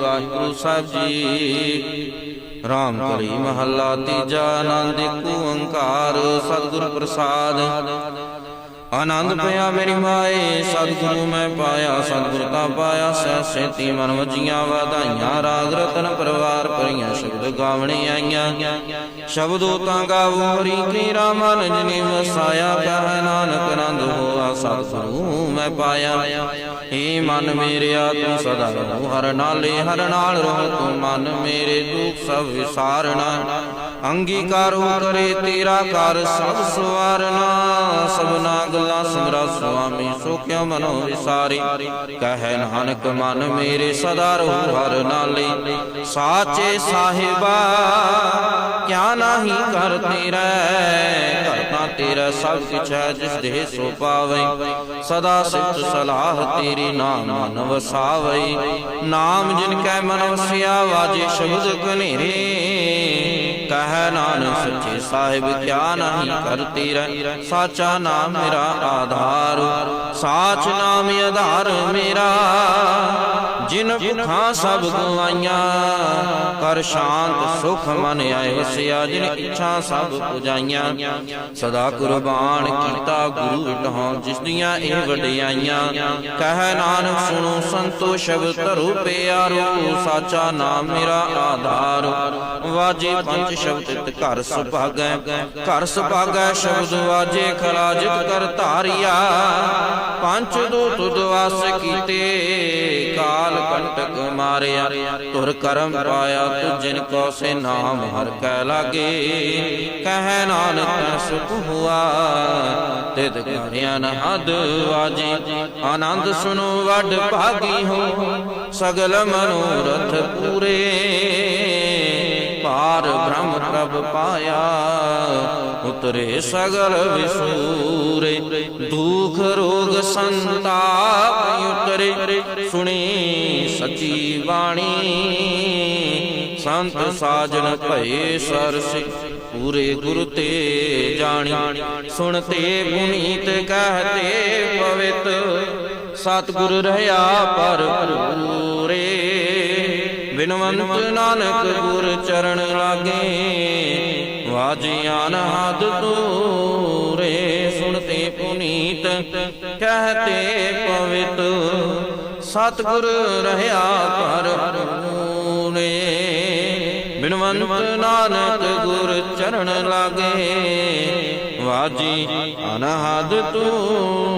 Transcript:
ਵਾਹਿਗੁਰੂ ਸਾਹਿਬ ਜੀ। ਰਾਮ ਕਲੀ ਮਹੱਲਾ ਤੀਜਾ ਆਨੰਦ ਓੰਕਾਰ ਸਤਿਗੁਰ ਪ੍ਰਸਾਦ। ਆਨੰਦ ਪਿਆ ਮੇਰੀ ਮਾਏ, ਸਤਿਗੁਰੂ ਮੈਂ ਪਾਇਆ, ਸਤਿਗੁਰ ਤਾਂ ਪਾਇਆ, ਸਹਿ ਸੇਤੀ ਮਨ ਵਜੀਆਂ ਵਧਾਈਆਂ, ਰਾਗ ਰਤਨ ਪਰਵਾਰ ਭਰੀਆਂ, ਸ਼ਬਦ ਗਾਵਣੇ ਆਈਆਂ। ਸ਼ਬਦੋ ਤਾਂ ਗਾਵੋ, ਹਰੀ ਕੀ ਰਾਮ ਜਨੀ ਵਸਾਇਆ ਕਹੈ ਨਾਨਕ ਆਨੰਦ ਹੋਆ, ਸਤਿਗੁਰੂ ਮੈਂ ਪਾਇਆ। ਏ ਮਨ ਮੇਰਿਆ ਤੂੰ ਸਦਾ ਰਹੋ, ਹਰ ਨਾਲੇ ਹਰ ਨਾਲ ਰਹੋ, ਤੂੰ ਮਨ ਮੇਰੇ ਦੁੱਖ ਸਭ ਵਿਸਾਰਣਾ ਅੰਗੀਕਾਰੋ ਕਰੇ ਤੇਰਾ ਕਰ ਸਭ ਸਵਾਰਨਾ ਸਭਨਾ ਗੱਲਾਂ ਸਿਮਰਾ ਸੁਆਮੀ ਸੋ ਕਿਉ ਮਨੋ ਵਿਸਾਰੀ। ਕਹੈ ਨਾਨਕ, ਮਨ ਮੇਰੇ ਸਦਾ ਰਹੋ ਹਰ ਨਾਲੇ। ਸਾਚੇ ਸਾਹਿਬਾ, ਕਿਆ ਨਾਹੀ ਕਰ ਤੇਰਾ ਕਰਤਾ ਤੇਰਾ ਸਭ ਕੁਛ ਹੈ, ਜਿਸ ਦੇ ਸੋ ਪਾਵੇ ਸਦਾ ਸਿਫਤ ਸਲਾਹ ਤੇਰੀ ਨਾਮ ਮਨ ਵਸਾਵੇ ਨਾਮ ਜਿਨ ਕੈ ਮਨ ਵਸਿਆ, ਵਾਜੇ ਸ਼ਬਦ ਕਨੇਰੇ ਕਹੈ ਨਾਨਕ ਸੱਚੇ ਸਾਹਿਬ, ਕਿਆ ਨਹੀਂ ਕਰਤੀ ਰਹਿ। ਸਾਚਾ ਨਾਮ ਮੇਰਾ ਆਧਾਰ, ਸਾਚ ਨਾਮ ਆਧਾਰ ਮੇਰਾ। ਜਿਨ ਭੁਖਾਂ ਸਭ ਗਵਾਈਆਂ ਕਰ ਸ਼ਾਂਤ ਸੁਖ ਮਨ ਆਏ ਵਸਿਆ, ਜਿਨ ਇੱਛਾ ਸਭ ਪੁਜਾਈਆਂ। ਸਦਾ ਕੁਰਬਾਨ ਕੀਤਾ ਗੁਰੂ ਵਿਟਹਾਂ ਜਿਸ ਦੀਆਂ ਇਹ ਵਡਿਆਈਆਂ। ਕਹਿ ਨਾਨਕ ਸੁਣੋ ਸੰਤੋ ਸ਼ਬਦ ਧਰੋ ਪਿਆਰੋ, ਸਾਚਾ ਨਾਮ ਮੇਰਾ ਆਧਾਰ। ਵਾਜੇ ਪੰਜ ਸ਼ਬਦ ਤਿਤ ਘਰ ਸੁਭਾਗੈ ਘਰ ਸੁਭਾਗੈ ਸ਼ਬਦ ਵਾਜੇ ਖਲਾਜਿਤ ਕਰ ਧਾਰਿਆ। ਪੰਜ ਦੂਤ ਦਵਾਸ ਕੀਤੇ, ਕਾਲ ਕੰਟਕ ਮਾਰਿਆ, ਤੁਰ ਕਰਮ ਪਾਇਆ ਤੁ ਜਿਨ ਕੋ ਸੇ ਨਾਮ ਹਰ ਕੈ ਲਾਗੇ। ਕਹਿ ਨਾਨਕ ਸੁਖ ਹੁਆ ਤਿਤ ਕਰਿਆ ਨ ਹਦ ਵਾਜੇ। ਆਨੰਦ ਸੁਨੋ ਵੱਡ ਭਾਗੀ ਹੋ, ਸਗਲ ਮਨੋਰਥ ਪੂਰੇ। ਪਾਰ ਬ੍ਰਹਮ ਪ੍ਰਭ ਪਾਇਆ, ਉਤਰੇ ਸਗਲ ਵਿਸੂਰੇ। ਦੁਖ ਰੋਗ ਸੰਤਾਪ ਉਤਰੇ, ਸੁਣੀ ਸਚੀ ਬਾਣੀ। ਸੰਤ ਸਾਜਨ ਭਏ ਸਰਸ, ਪੂਰੇ ਗੁਰ ਤੇ ਜਾਣੀ। ਸੁਣਤੇ ਪੁਨੀਤ ਕਹਤੇ ਪਵਿੱਤ, ਸਤਿਗੁਰ ਰਹਾ ਪਰ ਪੂਰੇ ਬਿਨਵੰਤ ਨਾਨਕ ਗੁਰ ਚਰਨ ਲਾਗੇ ਵਾਜਿਆ ਤੂਰੇ ਦੂਰੇ। ਸੁਣਤੇ ਪੁਨੀਤ ਕਹਤੇ ਪਵਿੱਤ ਸਤਿਗੁਰ ਰਹਾ ਪਰ ਪੂਰੇ ਬਿਨਵੰਤ ਨਾਨਕ ਗੁਰ ਚਰਨ ਲਾਗੇ। ਵਾਜੀ ਅਨਹਦ ਤੂਰੇ